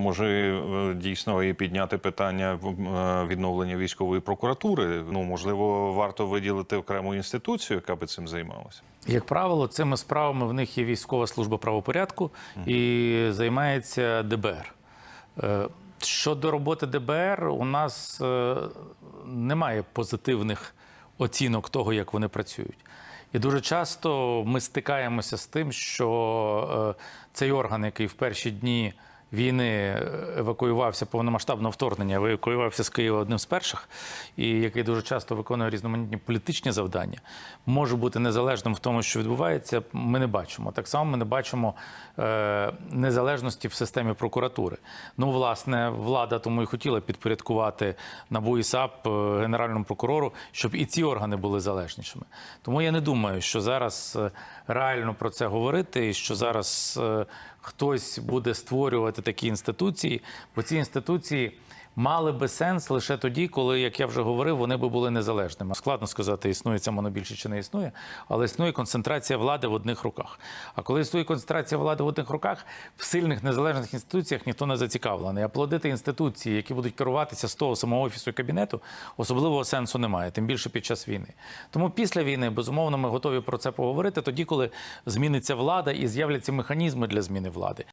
Може е, дійсно і підняти питання е, відновлення військової прокуратури. Ну можливо, варто виділити окрему інституцію, яка би цим займалася. Як правило, цими справами в них є військова служба правопорядку і займається ДБР. Е, Щодо роботи ДБР, у нас немає позитивних оцінок того, як вони працюють. І дуже часто ми стикаємося з тим, що цей орган, який в перші дні війни е, евакуювався повномасштабного вторгнення, евакуювався з Києва одним з перших, і який дуже часто виконує різноманітні політичні завдання, може бути незалежним в тому, що відбувається. Ми не бачимо. Так само ми не бачимо е, незалежності в системі прокуратури. Ну, власне, влада тому і хотіла підпорядкувати НАБУ і САП е, генеральному прокурору, щоб і ці органи були залежнішими. Тому я не думаю, що зараз е, реально про це говорити, і що зараз е, хтось буде створювати такі інституції, бо ці інституції. Мали би сенс лише тоді, коли, як я вже говорив, вони би були незалежними. Складно сказати, існує ця монобільшість чи не існує, але існує концентрація влади в одних руках. А коли існує концентрація влади в одних руках, в сильних незалежних інституціях ніхто не зацікавлений. А плодити інституції, які будуть керуватися з того самого офісу і кабінету, особливого сенсу немає, тим більше під час війни. Тому після війни, безумовно, ми готові про це поговорити тоді, коли зміниться влада і з'являться механізми для зміни влади.